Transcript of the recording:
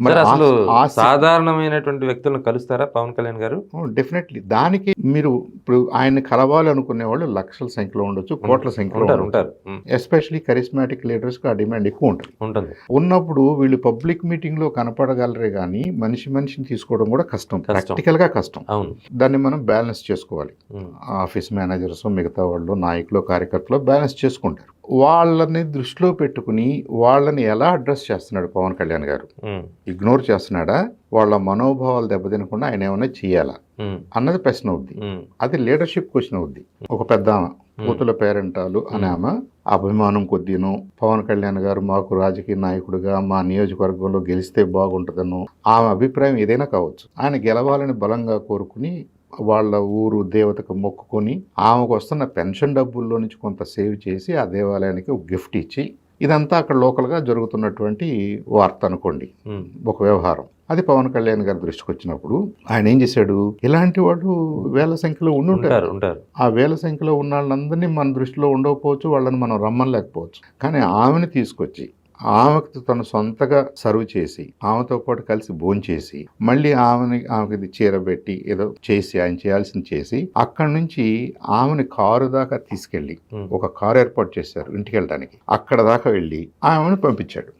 మరి అసలు సాధారణమైనటువంటి వ్యక్తులను కలుస్తారా పవన్ కళ్యాణ్ గారు? డెఫినెట్లీ దానికి మీరు ఇప్పుడు ఆయన కలవాలి అనుకునే వాళ్ళు లక్షల సంఖ్యలో ఉండొచ్చు కోట్ల సంఖ్యలో ఉంటారు ఎస్పెషలీ కరిస్మాటిక్ లీడర్స్కి ఆ డిమాండ్ ఎక్కువ ఉంటుంది. ఉంటుంది. ఉన్నప్పుడు వీళ్ళు పబ్లిక్ మీటింగ్లో కనపడగలరే కానీ మనిషి మనిషిని తీసుకోవడం కూడా కష్టం కష్టం. ప్రాక్టికల్గా కష్టం. అవును. దాన్ని మనం బ్యాలెన్స్ చేసుకోవాలి. ఆఫీస్ మేనేజర్స్ మిగతా వాళ్ళు నాయకులు కార్యకర్తలు బ్యాలెన్స్ చేసుకుంటారు. వాళ్ళని దృష్టిలో పెట్టుకుని వాళ్ళని ఎలా అడ్రస్ చేస్తున్నాడు పవన్ కళ్యాణ్ గారు? ఇగ్నోర్ చేస్తున్నాడా? వాళ్ళ మనోభావాలు దెబ్బతినకుండా ఆయన ఏమైనా చేయాలా? అన్నది ప్రశ్న అవుద్ది. అది లీడర్షిప్ క్వశ్చన్ అవుద్ది. ఒక పెద్ద కూతుల పేరెంటాలు అని ఆమె అభిమానం కొద్దీను. పవన్ కళ్యాణ్ గారు మాకు రాజకీయ నాయకుడిగా మా నియోజకవర్గంలో గెలిస్తే బాగుంటుందను. ఆమె అభిప్రాయం ఏదైనా కావచ్చు. ఆయన గెలవాలని బలంగా కోరుకుని వాళ్ళ ఊరు దేవతకు మొక్కుకొని ఆమెకు వస్తున్న పెన్షన్ డబ్బుల్లో నుంచి కొంత సేవ్ చేసి ఆ దేవాలయానికి ఒక గిఫ్ట్ ఇచ్చి ఇదంతా అక్కడ లోకల్గా జరుగుతున్నటువంటి వార్త అనుకోండి. ఒక వ్యవహారం. అది పవన్ కళ్యాణ్ గారి దృష్టికి వచ్చినప్పుడు ఆయన ఏం చేశాడు? ఇలాంటి వాళ్ళు వేల సంఖ్యలో ఉండి ఉంటారు. ఉంటారు ఆ వేల సంఖ్యలో ఉన్న వాళ్ళందరినీ మన దృష్టిలో ఉండకపోవచ్చు వాళ్ళని మనం రమ్మలేకపోవచ్చు కానీ ఆమెను తీసుకొచ్చి ఆమెకు తను సొంతగా సర్వ్ చేసి ఆమెతో పాటు కలిసి భోంచేసి మళ్ళీ ఆమెని ఆమెకి ఇది చీరబెట్టి ఏదో చేసి ఆయన చేయాల్సింది చేసి అక్కడి నుంచి ఆమెని కారు దాకా తీసుకెళ్ళి ఒక కారు ఏర్పాటు చేశారు ఇంటికి వెళ్ళడానికి. అక్కడ దాకా వెళ్ళి ఆమెను పంపించాడు.